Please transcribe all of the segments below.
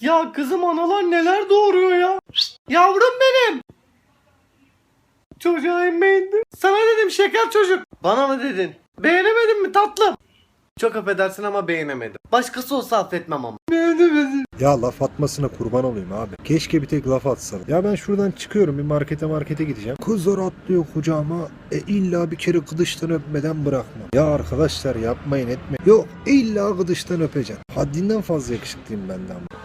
Ya kızım analar neler doğuruyor ya. Yavrum benim. Çocuğa emmeyindi. Sana dedim şeker çocuk. Bana mı dedin? Beğenemedin mi tatlım? Çok affedersin ama beğenemedim. Başkası olsa affetmem ama. Beğenemedim. Ya laf atmasına kurban olayım abi. Keşke bir tek laf atsana. Ya ben şuradan çıkıyorum bir markete markete gideceğim. Kızlar atlıyor kucağıma. E illa bir kere kılıçtan öpmeden bırakma. Ya arkadaşlar yapmayın etme. Yok illa kılıçtan öpeceğim. Haddinden fazla yakışıklıyım ben de ama.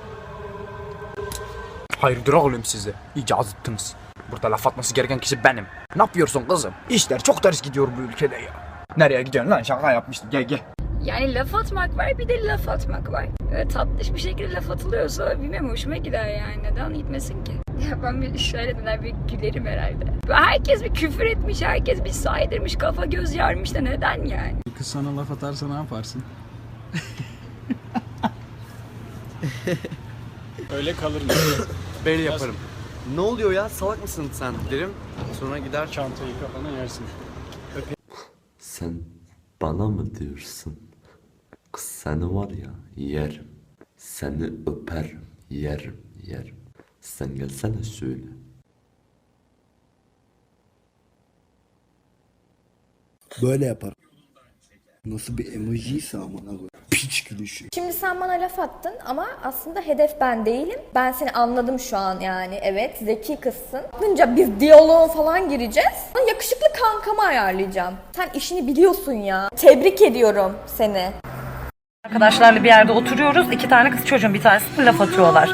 Hayırdır oğlum size? İyice azıttınız. Burada laf atması gereken kişi benim. Ne yapıyorsun kızım? İşler çok ters gidiyor bu ülkede ya. Nereye gidiyorsun lan? Şaka yapmıştım. Gel gel. Yani laf atmak var bir de laf atmak var. Öyle tatlış bir şekilde laf atılıyorsa bilmem hoşuma gider yani. Neden gitmesin ki? Ya ben bir şöyle döner bir gülerim herhalde. Herkes bir küfür etmiş, herkes bir saydırmış, kafa göz yarmış da neden yani? Kız sana laf atarsa ne yaparsın? Öyle kalır mı? Böyle yaparım. Ne oluyor ya salak mısın sen derim. Sonra gider Çantayı kafana yersin. Sen bana mı diyorsun? Kız seni var ya yerim. Seni öperim, yerim, yerim. Sen gelsene söyle. Böyle yaparım. Nasıl bir emojiyse amına koy. Piç gülüşü. Şimdi sen bana laf attın ama aslında hedef ben değilim. Ben seni anladım şu an yani. Evet zeki kızsın. Bunca biz diyaloğa falan gireceğiz. Sana Yakışıklı kankamı ayarlayacağım. Sen işini biliyorsun ya. Tebrik ediyorum seni. Arkadaşlarla bir yerde oturuyoruz. İki tane kız çocuğun bir tanesi laf atıyorlar.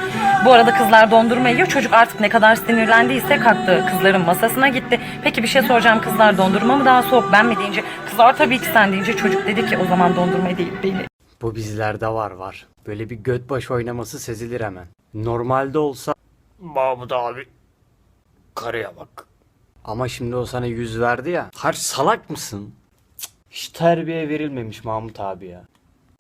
Bu arada kızlar dondurma yiyor. Çocuk artık ne kadar sinirlendiyse kalktı. Kızların masasına gitti. Peki bir şey soracağım. Kızlar dondurma mı daha soğuk ben mi deyince. Kızlar tabii ki sen deyince çocuk dedi ki o zaman dondurma değil beni. Bu bizlerde var var. Böyle bir göt baş oynaması sezilir hemen. Normalde olsa Mahmut abi karıya bak. Ama şimdi o sana yüz verdi ya. Har salak mısın? Cık, Hiç terbiye verilmemiş Mahmut abi ya.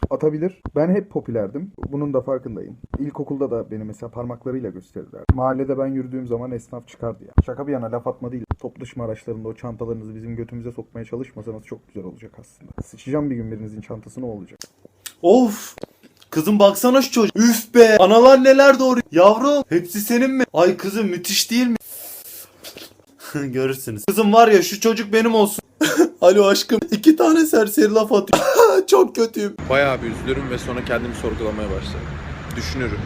Atabilir. Ben hep popülerdim. Bunun da farkındayım. İlkokulda da beni mesela parmaklarıyla gösterirler. Mahallede ben yürüdüğüm zaman esnaf çıkardı ya. Şaka bir yana laf atma değil. Toplu taşıma araçlarında o çantalarınızı bizim götümüze sokmaya çalışmasanız çok güzel olacak aslında. Sıçacağım bir gün birinizin çantası ne olacak? Of. Kızım baksana şu çocuk. Üf be. Analar neler doğuruyor. Yavrum hepsi senin mi? Ay kızım müthiş değil mi? Görürsünüz. Kızım var ya şu çocuk benim olsun. Alo aşkım. iki tane serseri laf atıyor. Çok kötüyüm. Bayağı bir üzülürüm ve sonra kendimi sorgulamaya başlarım. Düşünürüm.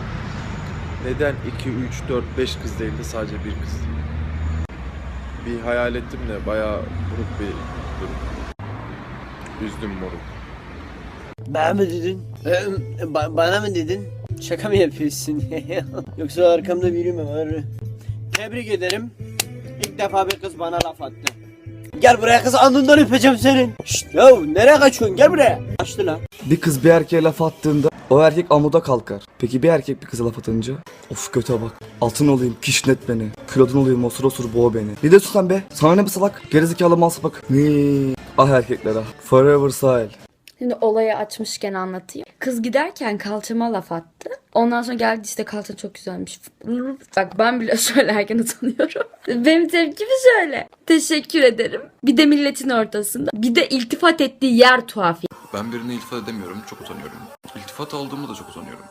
Neden 2, 3, 4, 5 kız değil de sadece bir kız? Bir hayal ettim de bayağı buruk bir durum. Üzdüm moruk. Bana mı dedin? bana mı dedin? Şaka mı yapıyorsun? Yoksa arkamda biri mi var? Tebrik ederim. İlk defa bir kız bana laf attı. Gel buraya kız alnından öpeceğim senin. Şşt ya nereye kaçıyorsun gel buraya. Açtı lan. Bir kız bir erkeğe laf attığında o erkek amuda kalkar. Peki bir erkek bir kıza laf atınca? Of göte bak. Altın olayım kişnet beni. Külodun olayım osur osur boğ beni. Ne diyorsun sen be? Sana ne bir salak? Gerizekalı mal sapık. Ah erkekler ah. Forever sahil. Şimdi olayı açmışken anlatayım. Kız giderken kalçama laf attı. Ondan sonra geldi işte kalçan çok güzelmiş. Bak ben bile söylerken utanıyorum. Benim tepkimi şöyle. Teşekkür ederim. Bir de milletin ortasında. Bir de iltifat ettiği yer tuhaf. Ben birine iltifat edemiyorum, çok utanıyorum. İltifat aldığımda da çok utanıyorum.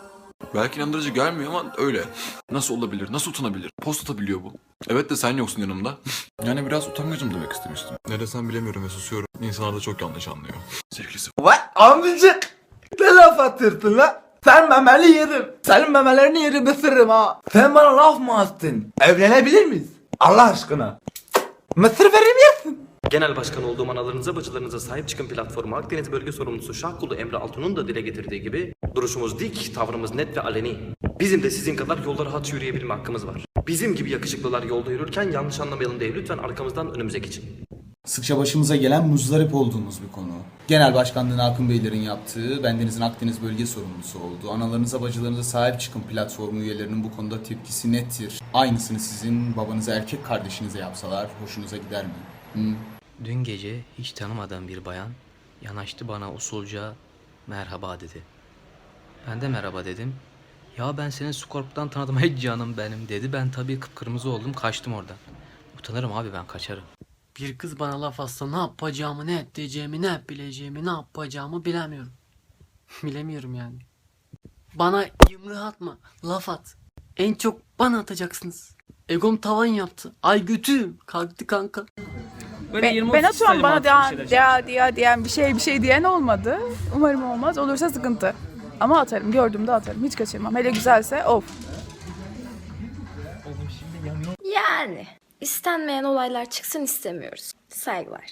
Belki inandırıcı gelmiyor ama öyle. Nasıl olabilir, nasıl utanabilir? Post atabiliyor bu. Evet de sen yoksun yanımda. yani biraz utangacım demek istemiştim. Ne desem bilemiyorum ve susuyorum. İnsanlar da çok yanlış anlıyor. Sevgilisi. Vay amcık. Ne laf atıyorsun la? Sen memeli yerim. Senin memelerini yerim ısırırım ha. Sen bana laf mı attın? Evlenebilir miyiz? Allah aşkına. Mısır vereyim yesin. Genel başkan olduğum analarınıza bacılarınıza sahip çıkın platformu Akdeniz Bölge Sorumlusu Şahkulu Emre Altun'un da dile getirdiği gibi duruşumuz dik, tavrımız net ve aleni. Bizim de sizin kadar yolda rahat yürüyebilme hakkımız var. Bizim gibi yakışıklılar yolda yürürken yanlış anlamayalım diye lütfen arkamızdan önümüze geçin. Sıkça başımıza gelen muzdarip olduğumuz bir konu. Genel Başkanlığın Akın Beylerin yaptığı, bendenizin Akdeniz Bölge Sorumlusu olduğu, analarınıza bacılarınıza sahip çıkın platformu üyelerinin bu konuda tepkisi nettir. Aynısını sizin babanıza erkek kardeşinize yapsalar hoşunuza gider mi? Hı? Dün gece hiç tanımadığım bir bayan yanaştı bana usulca merhaba dedi. Ben de merhaba dedim. Ya ben seni Scorp'tan tanıdım hey canım benim dedi. Ben tabii kıpkırmızı oldum kaçtım oradan. Utanırım abi ben kaçarım. Bir kız bana laf atsa ne yapacağımı, ne edeceğimi, ne bileceğimi, ne yapacağımı bilemiyorum. Bilemiyorum yani. Bana yumruğu atma, laf at. En çok bana atacaksınız. Egom tavan yaptı. Ay götüm kalktı kanka. Ben, ben atıyorum bana diyen, diya, diya diyen bir şey bir şey diyen olmadı. Umarım olmaz. Olursa sıkıntı. Ama atarım. Gördüğümde atarım. Hiç kaçırmam. Hele güzelse of. Yani istenmeyen olaylar çıksın istemiyoruz. Saygılar.